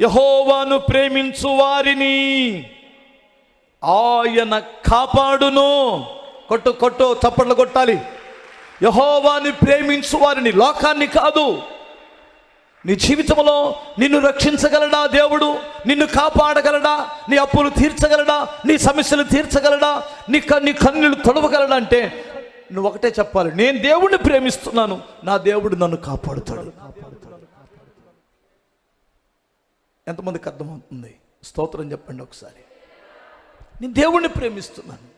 యహోవాను ప్రేమించు వారిని. ఆయన కాపాడును. కొట్టు కొట్టు చప్పట్లు కొట్టాలి. యహోవాని ప్రేమించు వారిని లోకాన్ని కాదు. నీ జీవితంలో నిన్ను రక్షించగలడా దేవుడు? నిన్ను కాపాడగలడా? నీ అప్పులు తీర్చగలడా? నీ సమస్యలు తీర్చగలడా? నీ నీ కన్నులు తొడవగలడా అంటే నువ్వు ఒకటే చెప్పాలి. నేను దేవుడిని ప్రేమిస్తున్నాను. నా దేవుడు నన్ను కాపాడుతాడు. ఎంతమందికి అర్థమవుతుంది? స్తోత్రం చెప్పండి ఒకసారి. నేను దేవుణ్ణి ప్రేమిస్తున్నాను.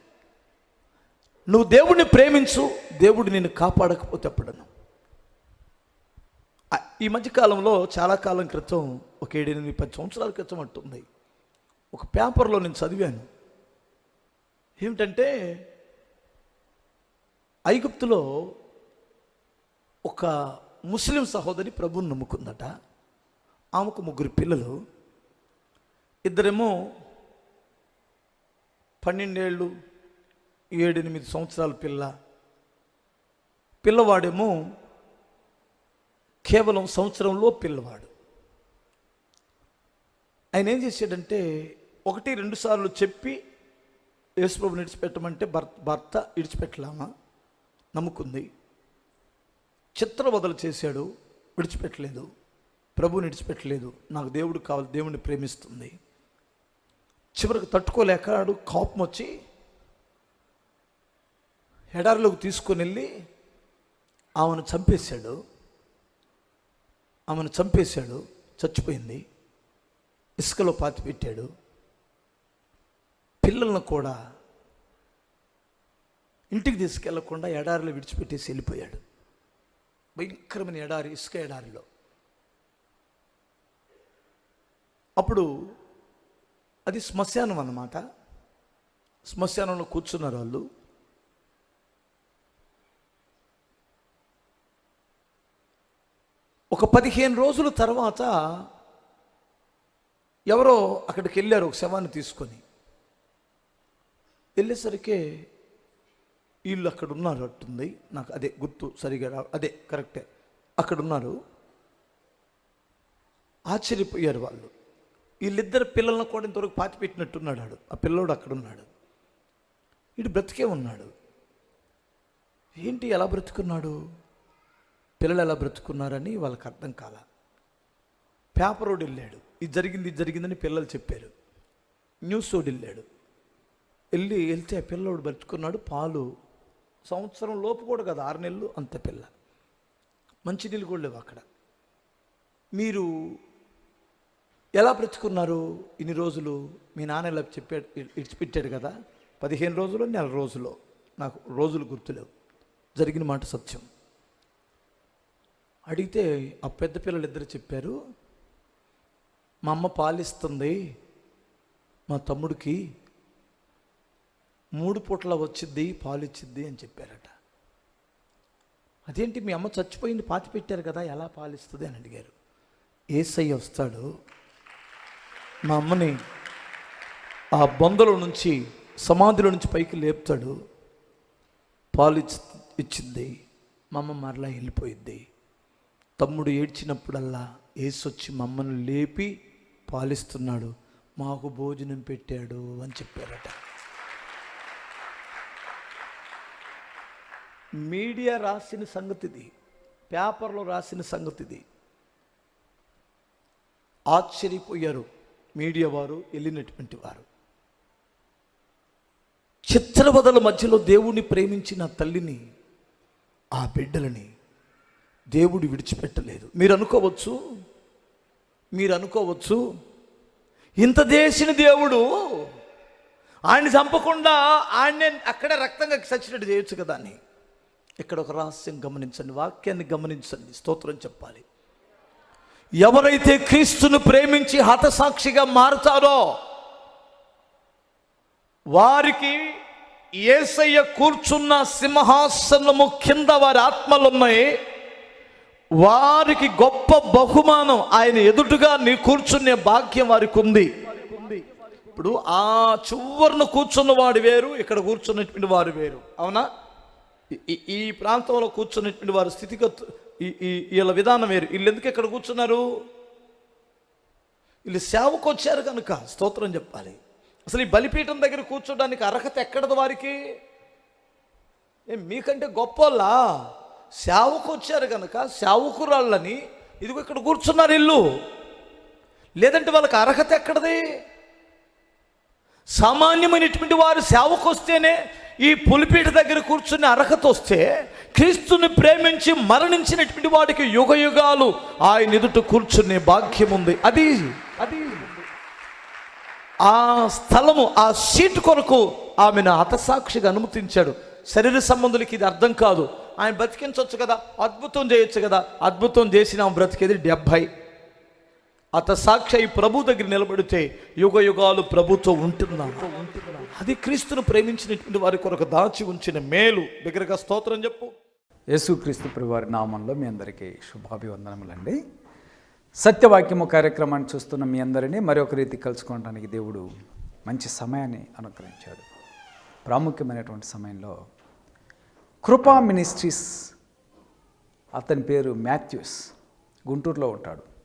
నువ్వు దేవుణ్ణి ప్రేమించు దేవుడు నిన్ను కాపాడకపోతే ఎప్పుడను? ఈ మధ్యకాలంలో చాలా కాలం క్రితం ఒక ఏడెనిమిది పది సంవత్సరాల క్రితం అంటుంది. ఒక పేపర్లో నేను చదివాను. ఏమిటంటే ఐగుప్తులో ఒక ముస్లిం సహోదరి ప్రభుని నమ్ముకుందట. ఆమెకు ముగ్గురు పిల్లలు. ఇద్దరేమో పన్నెండేళ్ళు ఏడెనిమిది సంవత్సరాల పిల్ల. పిల్లవాడేమో కేవలం సంవత్సరంలో పిల్లవాడు. ఆయన ఏం చేశాడంటే ఒకటి రెండు సార్లు చెప్పి యేసుప్రభుని విడిచిపెట్టమంటే భర్త భర్త ఇడిచిపెట్టలామా నమ్ముకుంది. చిత్రవదలు చేశాడు విడిచిపెట్టలేదు. ప్రభుని విడిచిపెట్టలేదు నాకు దేవుడు కావాలి దేవుడిని ప్రేమిస్తుంది. చివరికి తట్టుకోలేక ఆడు కోపం వచ్చి ఎడారిలోకి తీసుకొని వెళ్ళి ఆమెను చంపేశాడు. ఆమెను చంపేశాడు చచ్చిపోయింది. ఇసుకలో పాతి పెట్టాడు. పిల్లలను కూడా ఇంటికి తీసుకెళ్ళకుండా ఎడారిలో విడిచిపెట్టేసి వెళ్ళిపోయాడు. భయంకరమైన ఎడారి ఇసుక ఎడారిలో. అప్పుడు అది శ్మశానం అన్నమాట. శ్మశానంలో కూర్చున్నారు వాళ్ళు. ఒక పదిహేను రోజుల తర్వాత ఎవరో అక్కడికి వెళ్ళారు ఒక శవాన్ని తీసుకొని. వెళ్ళేసరికి వీళ్ళు అక్కడ ఉన్నారు అట్టుంది నాకు అదే గుర్తు సరిగా రా అదే కరెక్టే. అక్కడ ఉన్నారు ఆశ్చర్యపోయారు వాళ్ళు. వీళ్ళిద్దరు పిల్లలను కూడా ఇంతవరకు పాతి పెట్టినట్టున్నాడు ఆడు. ఆ పిల్లోడు అక్కడ ఉన్నాడు వీడు బ్రతికే ఉన్నాడు. ఏంటి ఎలా బ్రతుకున్నాడు? పిల్లలు ఎలా బ్రతుకున్నారని వాళ్ళకి అర్థం కాల. పేపర్ రోడ్ వెళ్ళాడు. ఇది జరిగింది ఇది జరిగిందని పిల్లలు చెప్పారు. న్యూస్ రోడ్ వెళ్ళాడు. వెళ్ళి వెళ్తే ఆ పిల్లోడు బ్రతుకున్నాడు పాలు. సంవత్సరం లోపు కూడా కదా ఆరు నెలలు అంత పిల్ల. మంచి నీళ్ళు కూడా లేవు అక్కడ. మీరు ఎలా బ్రతుకున్నారు ఇన్ని రోజులు? మీ నాన్న ఇలా చెప్పాడు ఇడిచిపెట్టాడు కదా. పదిహేను రోజులు నెల రోజులు. నాకు రోజులు గుర్తులేవు. జరిగిన మాట సత్యం. అడిగితే ఆ పెద్ద పిల్లలు ఇద్దరు చెప్పారు మా అమ్మ పాలిస్తుంది మా తమ్ముడికి మూడు పూట్ల వచ్చింది పాలిచ్చింది అని చెప్పారట. అదేంటి మీ అమ్మ చచ్చిపోయింది పాతి పెట్టారు కదా ఎలా పాలిస్తుంది అని అడిగారు. ఏసై వస్తాడు మా అమ్మని ఆ బొందల నుంచి సమాధిలో నుంచి పైకి లేపుతాడు. పాలు ఇచ్చి ఇచ్చింది. మా అమ్మ మరలా వెళ్ళిపోయింది. తమ్ముడు ఏడ్చినప్పుడల్లా ఏసొచ్చి మా అమ్మను లేపి పాలిస్తున్నాడు. మాకు భోజనం పెట్టాడు అని చెప్పారట. మీడియా రాసిన సంగతిది పేపర్లో రాసిన సంగతిది. ఆశ్చర్యపోయారు. మీడియా వారు వెళ్ళినటువంటి వారు. చిత్రవదల మధ్యలో దేవుణ్ణి ప్రేమించిన తల్లిని ఆ బిడ్డలని దేవుడు విడిచిపెట్టలేదు. మీరు అనుకోవచ్చు మీరు అనుకోవచ్చు ఇంత దేశిన దేవుడు ఆయన్ని చంపకుండా ఆయన్ని అక్కడ రక్తంగా చచ్చినట్టు చేయొచ్చు కదా అని. ఇక్కడ ఒక రహస్యం గమనించండి వాక్యాన్ని గమనించండి స్తోత్రం చెప్పాలి. ఎవరైతే క్రీస్తును ప్రేమించి హతసాక్షిగా మారుతారో వారికి ఏసయ్య కూర్చున్న సింహాసనము కింద వారి ఆత్మలు ఉన్నాయి వారికి గొప్ప బహుమానం ఆయన ఎదుటుగా నీ కూర్చునే భాగ్యం వారికి ఉంది ఇప్పుడు ఆ చివరిన కూర్చున్న వాడు వేరు ఇక్కడ కూర్చున్నటువంటి వారు వేరు. అవునా? ఈ- ఈ ప్రాంతంలో కూర్చున్నటువంటి వారి స్థితిగతు ఈ ఈ వీళ్ళ విధానం వేరు. వీళ్ళు ఎందుకు ఇక్కడ కూర్చున్నారు? వీళ్ళు సేవకు వచ్చారు కనుక స్తోత్రం చెప్పాలి. అసలు ఈ బలిపీఠం దగ్గర కూర్చోడానికి అర్హత ఎక్కడది వారికి? ఏం మీకంటే గొప్పలా సేవకు వచ్చారు కనుక సేవకురాళ్ళని ఇదిగో ఇక్కడ కూర్చున్నారు ఇల్లు లేదంటే వాళ్ళకి అర్హత ఎక్కడది? సామాన్యమైనటువంటి వారు సేవకు వస్తేనే ఈ పులిపీట దగ్గర కూర్చుని అర్హత వస్తే క్రీస్తుని ప్రేమించి మరణించినటువంటి వాడికి యుగ యుగాలు ఆయన ఎదుట కూర్చునే భాగ్యం ఉంది. అది అది. ఆ స్థలము ఆ సీటు కొరకు ఆమెను హతసాక్షిగా అనుమతించాడు. శరీర సంబంధులకి ఇది అర్థం కాదు. ఆయన బ్రతికించవచ్చు కదా అద్భుతం చేయొచ్చు కదా అద్భుతం చేసిన బ్రతికేది డెబ్భై అత సాక్షి ప్రభు దగ్గర నిలబడితే యుగ యుగాలు ప్రభుతో ఉంటున్నా అది క్రీస్తును ప్రేమించినటువంటి వారి కొరకు దాచి ఉంచిన మేలు. దగ్గరగా స్తోత్రం చెప్పు. యేసుక్రీస్తు ప్రభువారి నామంలో మీ అందరికీ శుభాభివందనములండి. సత్యవాక్యము కార్యక్రమాన్ని చూస్తున్న మీ అందరినీ మరొక రీతి కలుసుకోవడానికి దేవుడు మంచి సమయాన్ని అనుగ్రహించాడు. ప్రాముఖ్యమైనటువంటి సమయంలో కృపా మినిస్ట్రీస్ అతని పేరు మాథ్యూస్ గుంటూరులో ఉంటాడు.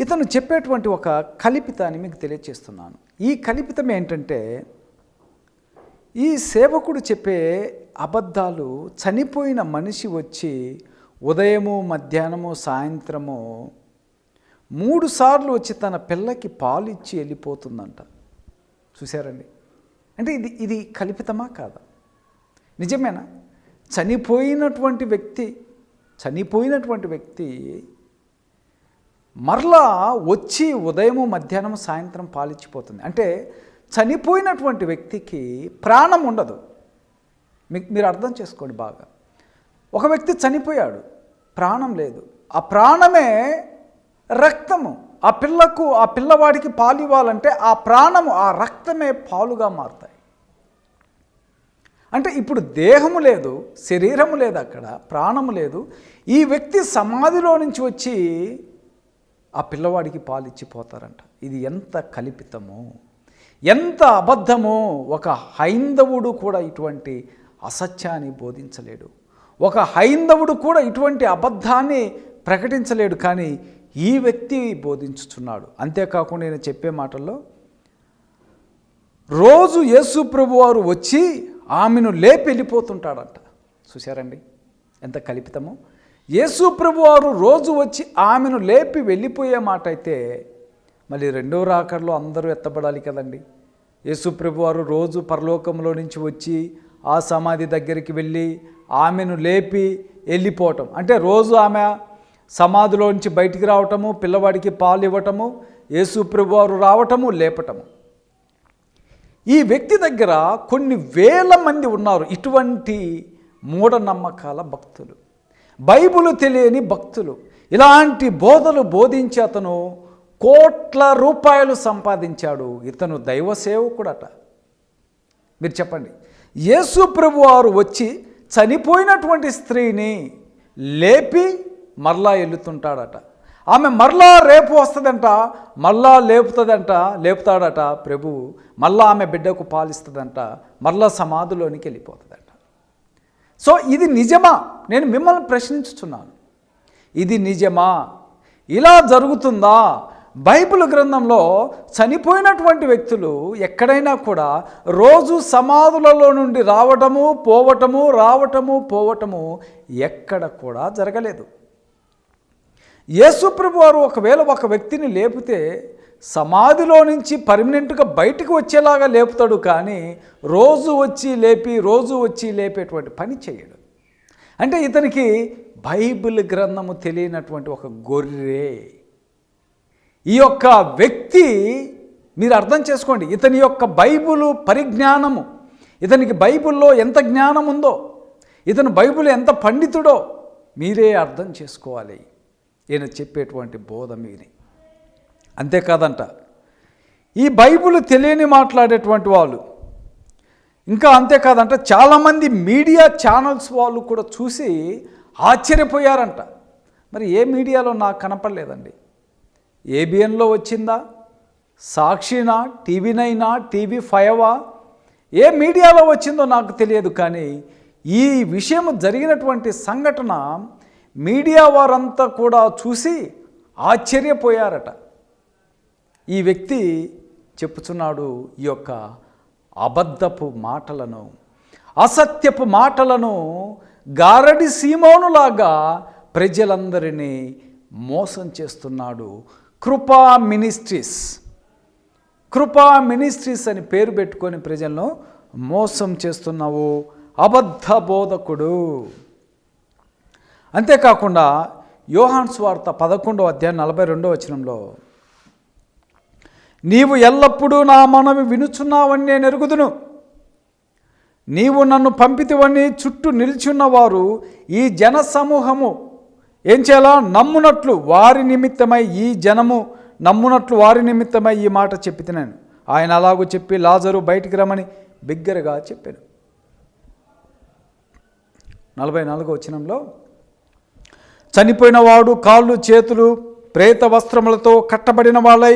ఇతను చెప్పేటువంటి ఒక కల్పితాన్ని మీకు తెలియచేస్తున్నాను. ఈ కల్పితం ఏంటంటే ఈ సేవకుడు చెప్పే అబద్ధాలు చనిపోయిన మనిషి వచ్చి ఉదయము మధ్యాహ్నము సాయంత్రము మూడు సార్లు వచ్చి తన పిల్లకి పాలు ఇచ్చి వెళ్ళిపోతుందంట. చూశారండి? అంటే ఇది ఇది కల్పితమా కాదా? నిజమేనా? చనిపోయినటువంటి వ్యక్తి చనిపోయినటువంటి వ్యక్తి మరలా వచ్చి ఉదయము మధ్యాహ్నం సాయంత్రం పాలిచ్చిపోతుంది. అంటే చనిపోయినటువంటి వ్యక్తికి ప్రాణం ఉండదు. మీకు మీరు అర్థం చేసుకోండి బాగా. ఒక వ్యక్తి చనిపోయాడు ప్రాణం లేదు. ఆ ప్రాణమే రక్తము. ఆ పిల్లకు ఆ పిల్లవాడికి పాలు ఇవ్వాలంటే ఆ ప్రాణము ఆ రక్తమే పాలుగా మారుతాయి. అంటే ఇప్పుడు దేహము లేదు శరీరము లేదు అక్కడ ప్రాణము లేదు. ఈ వ్యక్తి సమాధిలో నుంచి వచ్చి ఆ పిల్లవాడికి పాలిచ్చిపోతారంట ఇది ఎంత కల్పితమో ఎంత అబద్ధమో ఒక హైందవుడు కూడా ఇటువంటి అసత్యాన్ని బోధించలేడు. ఒక హైందవుడు కూడా ఇటువంటి అబద్ధాన్ని ప్రకటించలేడు కానీ ఈ వ్యక్తి బోధించుచున్నాడు. అంతేకాకుండా నేను చెప్పే మాటల్లో రోజు యేసు ప్రభు వారు వచ్చి ఆమెను లేపి వెళ్ళిపోతుంటాడంట. చూశారండి? ఎంత కల్పితమో. యేసు ప్రభు వారు రోజు వచ్చి ఆమెను లేపి వెళ్ళిపోయే మాట అయితే మళ్ళీ రెండో రాకడలో అందరూ ఎత్తబడాలి కదండి. యేసు వారు రోజు పరలోకంలో నుంచి వచ్చి ఆ సమాధి దగ్గరికి వెళ్ళి ఆమెను లేపి వెళ్ళిపోవటం. అంటే రోజు ఆమె సమాధిలో నుంచి బయటికి రావటము పిల్లవాడికి పాలు ఇవ్వటము యేసు వారు రావటము లేపటము. ఈ వ్యక్తి దగ్గర కొన్ని వేల మంది ఉన్నారు. ఇటువంటి మూఢనమ్మకాల భక్తులు. బైబిల్ తెలియని భక్తులు. ఇలాంటి బోధలు బోధించి అతను కోట్ల రూపాయలు సంపాదించాడు. ఇతను దైవ సేవకుడట. మీరు చెప్పండి. యేసు ప్రభు వారు వచ్చి చనిపోయినటువంటి స్త్రీని లేపి మరలా వెళ్తుంటాడట ఆమె మరలా రేపు వస్తుందంట మరలా లేపుతుందంట లేపుతాడట ప్రభు. మళ్ళా ఆమె బిడ్డకు పాలిస్తుందంట మరలా సమాధిలోనికి వెళ్ళిపోతుంది. సో ఇది నిజమా? నేను మిమ్మల్ని ప్రశ్నించుచున్నాను. ఇది నిజమా? ఇలా జరుగుతుందా? బైబిల్ గ్రంథంలో చనిపోయినటువంటి వ్యక్తులు ఎక్కడైనా కూడా రోజు సమాధులలో నుండి రావటము పోవటము రావటము పోవటము ఎక్కడ కూడా జరగలేదు. యేసుప్రభు వారు ఒకవేళ ఒక వ్యక్తిని లేపితే సమాధిలో నుంచి పర్మనెంట్గా బయటకు వచ్చేలాగా లేపుతాడు కానీ రోజు వచ్చి లేపి రోజు వచ్చి లేపేటువంటి పని చేయడు. అంటే ఇతనికి బైబిల్ గ్రంథము తెలియనటువంటి ఒక గొర్రె. ఈ యొక్క వ్యక్తి మీరు అర్థం చేసుకోండి ఇతని యొక్క బైబుల్ పరిజ్ఞానము. ఇతనికి బైబిల్లో ఎంత జ్ఞానం ఉందో ఇతను బైబిల్ ఎంత పండితుడో మీరే అర్థం చేసుకోవాలి. ఈయన చెప్పేటువంటి బోధ మీని అంతేకాదంట ఈ బైబిల్ తెలియని మాట్లాడేటువంటి వాళ్ళు. ఇంకా అంతేకాదంట చాలామంది మీడియా ఛానల్స్ వాళ్ళు కూడా చూసి ఆశ్చర్యపోయారంట. మరి ఏ మీడియాలో నాకు కనపడలేదండి. ఏబిఎన్లో వచ్చిందా? సాక్షినా టీవీ నైనా టీవీ ఫైవా? ఏ మీడియాలో వచ్చిందో నాకు తెలియదు కానీ ఈ విషయం జరిగినటువంటి సంఘటన మీడియా వారంతా కూడా చూసి ఆశ్చర్యపోయారట. ఈ వ్యక్తి చెప్పుచున్నాడు ఈ యొక్క అబద్ధపు మాటలను అసత్యపు మాటలను గారడి సీమోనులాగా ప్రజలందరినీ మోసం చేస్తున్నాడు. కృపా మినిస్ట్రీస్ కృపా మినిస్ట్రీస్ అని పేరు పెట్టుకొని ప్రజలను మోసం చేస్తున్నావు. అబద్ధ బోధకుడు. అంతేకాకుండా యోహాన్స్ వార్త పదకొండవ అధ్యాయం నలభై రెండవ వచనంలో నీవు ఎల్లప్పుడూ నా మనవి వినుచున్నావని నేను ఎరుగుదును. నీవు నన్ను పంపితివని చుట్టూ నిల్చున్నవారు ఈ జన సమూహము ఏం చేయాలా నమ్మునట్లు వారి నిమిత్తమై ఈ జనము నమ్మునట్లు వారి నిమిత్తమై ఈ మాట చెప్పి నేను ఆయన అలాగూ చెప్పి లాజరు బయటికి రమ్మని బిగ్గరగా చెప్పాను. నలభై నాలుగో వచనంలో చనిపోయిన వాడు కాళ్ళు చేతులు ప్రేత వస్త్రములతో కట్టబడిన వాళ్ళై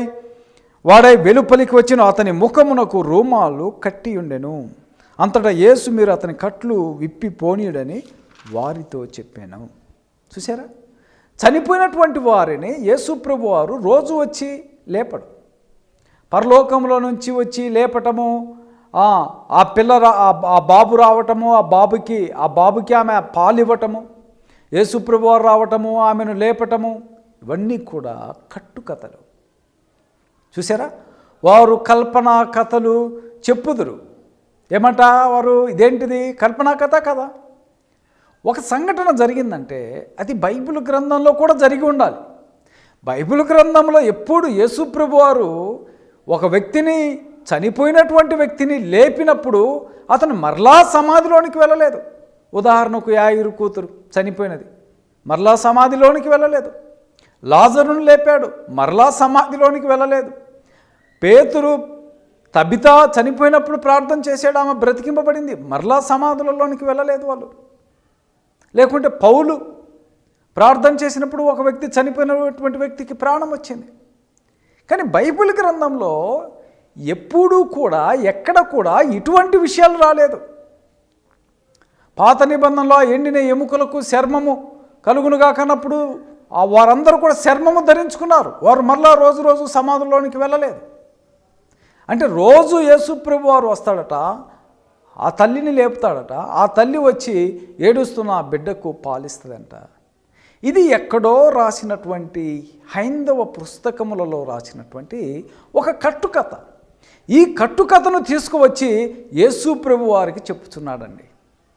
వాడై వెలుపలికి వచ్చిన అతని ముఖమునకు రూమాలు కట్టి ఉండెను అంతటా యేసు మీరు అతని కట్లు విప్పి పోనీయుడని వారితో చెప్పాను. చూసారా చనిపోయినటువంటి వారిని యేసుప్రభు వారు రోజు వచ్చి లేపడు. పరలోకంలో నుంచి వచ్చి లేపటము ఆ, పిల్ల రా- ఆ ఆ బాబు రావటము ఆ బాబుకి ఆ బాబుకి ఆమె పాలు ఇవ్వటము యేసుప్రభు వారు రావటము ఆమెను లేపటము ఇవన్నీ కూడా కట్టుకథలు. చూసారా వారు కల్పనా కథలు చెప్పుదురు. ఏమంట వారు? ఇదేంటిది? కల్పనా కథ కదా? ఒక సంఘటన జరిగిందంటే అది బైబిల్ గ్రంథంలో కూడా జరిగి ఉండాలి. బైబిల్ గ్రంథంలో ఎప్పుడు యేసుప్రభు వారు ఒక వ్యక్తిని చనిపోయినటువంటి వ్యక్తిని లేపినప్పుడు అతను మరలా సమాధిలోనికి వెళ్ళలేదు. ఉదాహరణకు యాయిరు కూతురు చనిపోయినది. మరలా సమాధిలోనికి వెళ్ళలేదు. లాజరును లేపాడు. మరలా సమాధిలోనికి వెళ్ళలేదు. పేతురు తబిత చనిపోయినప్పుడు ప్రార్థన చేశాడు ఆమె బ్రతికింపబడింది. మరలా సమాధులలోనికి వెళ్ళలేదు వాళ్ళు. లేకుంటే పౌలు ప్రార్థన చేసినప్పుడు ఒక వ్యక్తి చనిపోయినటువంటి వ్యక్తికి ప్రాణం వచ్చింది. కానీ బైబిల్ గ్రంథంలో ఎప్పుడూ కూడా ఎక్కడ కూడా ఇటువంటి విషయాలు రాలేదు. పాత నిబంధనలో ఎండిన ఎముకలకు చర్మము కలుగునుగా కన్నప్పుడు ఆ వారందరూ కూడా చర్మము ధరించుకున్నారు. వారు మరలా రోజు రోజు సమాధుల్లోనికి వెళ్ళలేదు. అంటే రోజు యేసుప్రభు వారు వస్తాడట ఆ తల్లిని లేపుతాడట ఆ తల్లి వచ్చి ఏడుస్తున్న ఆ బిడ్డకు పాలిస్తుందంట. ఇది ఎక్కడో రాసినటువంటి హైందవ పుస్తకములలో రాసినటువంటి ఒక కట్టుకథ. ఈ కట్టుకథను తీసుకువచ్చి యేసు ప్రభు వారికి చెప్పుచున్నాడండి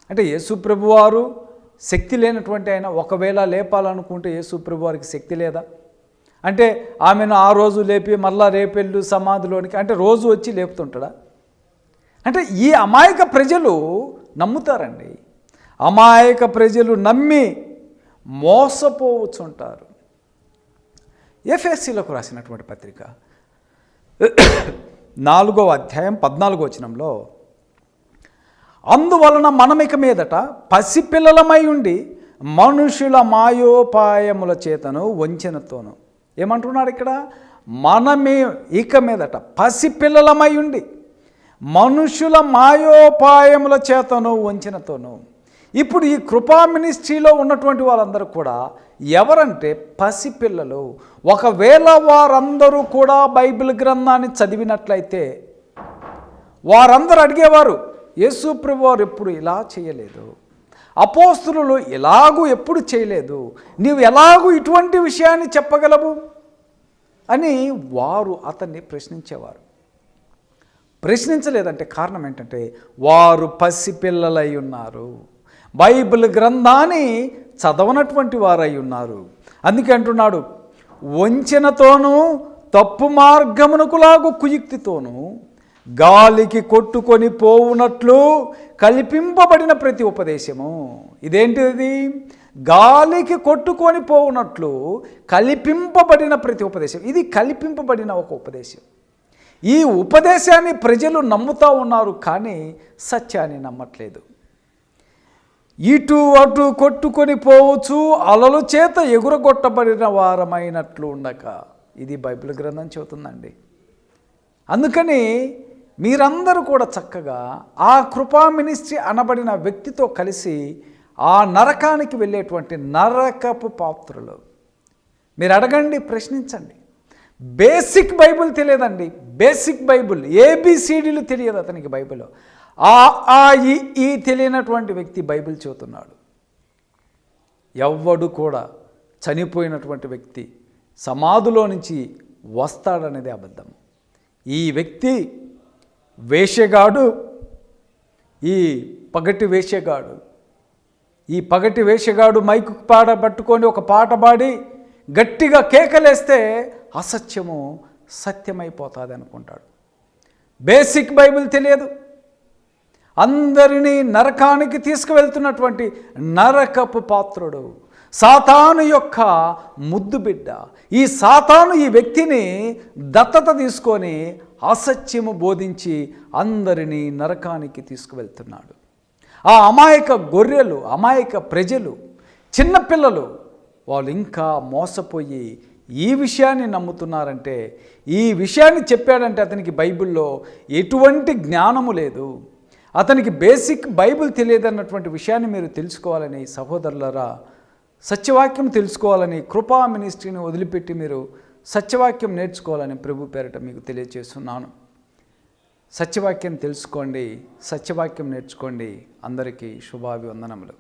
అంటే యేసు ప్రభు వారు శక్తి లేనటువంటి ఆయన ఒకవేళ లేపాలనుకుంటే యేసు ప్రభు వారికి శక్తి లేదా? అంటే ఆమెను ఆ రోజు లేపి మళ్ళా రేపెళ్ళు సమాధిలోనికి అంటే రోజు వచ్చి లేపుతుంటాడా? అంటే ఈ అమాయక ప్రజలు నమ్ముతారండి. అమాయక ప్రజలు నమ్మి మోసపోవచ్చుంటారు. ఎఫ్ఎస్సీలకు రాసినటువంటి పత్రిక. నాలుగవ అధ్యాయం పద్నాలుగో వచనంలో అందువలన మనమిక మీదట పసిపిల్లలమై ఉండి మనుషుల మాయోపాయముల చేతను వంచనతోనూ. ఏమంటున్నాడు ఇక్కడ? మనమే ఇక మీదట పసిపిల్లలమై ఉండి మనుషుల మాయోపాయముల చేతను వంచినతోను ఇప్పుడు ఈ కృపా మినిస్ట్రీలో ఉన్నటువంటి వాళ్ళందరూ కూడా ఎవరంటే పసిపిల్లలు. ఒకవేళ వారందరూ కూడా బైబిల్ గ్రంథాన్ని చదివినట్లయితే వారందరూ అడిగేవారు యేసు ప్రభు వారు ఎప్పుడు ఇలా చేయలేదు? అపోస్తులు ఎలాగూ ఎప్పుడు చేయలేదు. నీవు ఎలాగూ ఇటువంటి విషయాన్ని చెప్పగలవు? అని వారు అతన్ని ప్రశ్నించేవారు. ప్రశ్నించలేదంటే కారణం ఏంటంటే వారు పసిపిల్లలై ఉన్నారు. బైబిల్ గ్రంథాన్ని చదవనటువంటి వారై ఉన్నారు. అందుకే అంటున్నాడు వంచనతోనూ తప్పు మార్గమునకులాగు కుయుక్తితోనూ గాలికి కొట్టుకొని పోవునట్లు కల్పింపబడిన ప్రతి ఉపదేశము. ఇదేంటిది? గాలికి కొట్టుకొని పోవునట్లు కల్పింపబడిన ప్రతి ఉపదేశం. ఇది కల్పింపబడిన ఒక ఉపదేశం. ఈ ఉపదేశాన్ని ప్రజలు నమ్ముతా ఉన్నారు కానీ సత్యాన్ని నమ్మట్లేదు. ఇటు అటు కొట్టుకొని పోవచ్చు అలలు చేత ఎగురగొట్టబడిన వారమైనట్లు ఉండక. ఇది బైబిల్ గ్రంథం చెబుతుందండి. అందుకని మీరందరూ కూడా చక్కగా ఆ కృపా మినిస్ట్రీ అనబడిన వ్యక్తితో కలిసి ఆ నరకానికి వెళ్ళేటువంటి నరకపు పాత్రలు. మీరు అడగండి ప్రశ్నించండి. బేసిక్ బైబిల్ తెలియదండి. బేసిక్ బైబిల్ ఏబిసిడీలు తెలియదు అతనికి బైబిల్. ఆ ఆ ఈ ఈ తెలియనటువంటి వ్యక్తి బైబిల్ చెబుతున్నాడు ఎవ్వడు కూడా చనిపోయినటువంటి వ్యక్తి సమాధిలో నుంచి వస్తాడనేది అబద్ధం. ఈ వ్యక్తి వేషగాడు ఈ పగటి వేషగాడు ఈ పగటి వేషగాడు మైకు పాట పట్టుకొని ఒక పాట పాడి గట్టిగా కేకలేస్తే అసత్యము సత్యమైపోతుంది అనుకుంటాడు బేసిక్ బైబిల్ తెలియదు. అందరినీ నరకానికి తీసుకువెళ్తున్నటువంటి నరకపు పాత్రుడు సాతాను యొక్క ముద్దు బిడ్డ. ఈ సాతాను ఈ వ్యక్తిని దత్తత తీసుకొని అసత్యము బోధించి అందరినీ నరకానికి తీసుకువెళ్తున్నాడు. ఆ అమాయక గొర్రెలు అమాయక ప్రజలు చిన్నపిల్లలు వాళ్ళు ఇంకా మోసపోయి ఈ విషయాన్ని నమ్ముతున్నారంటే ఈ విషయాన్ని చెప్పాడంటే అతనికి బైబిల్లో ఎటువంటి జ్ఞానము లేదు. అతనికి బేసిక్ బైబిల్ తెలియదన్నటువంటి విషయాన్ని మీరు తెలుసుకోవాలని సహోదరులరా సత్యవాక్యం తెలుసుకోవాలని కృపా మినిస్ట్రీని వదిలిపెట్టి మీరు సత్యవాక్యం నేర్చుకోవాలని ప్రభు పేరట మీకు తెలియజేస్తున్నాను. సత్యవాక్యం తెలుసుకోండి సత్యవాక్యం నేర్చుకోండి. అందరికీ శుభాభివందనములు.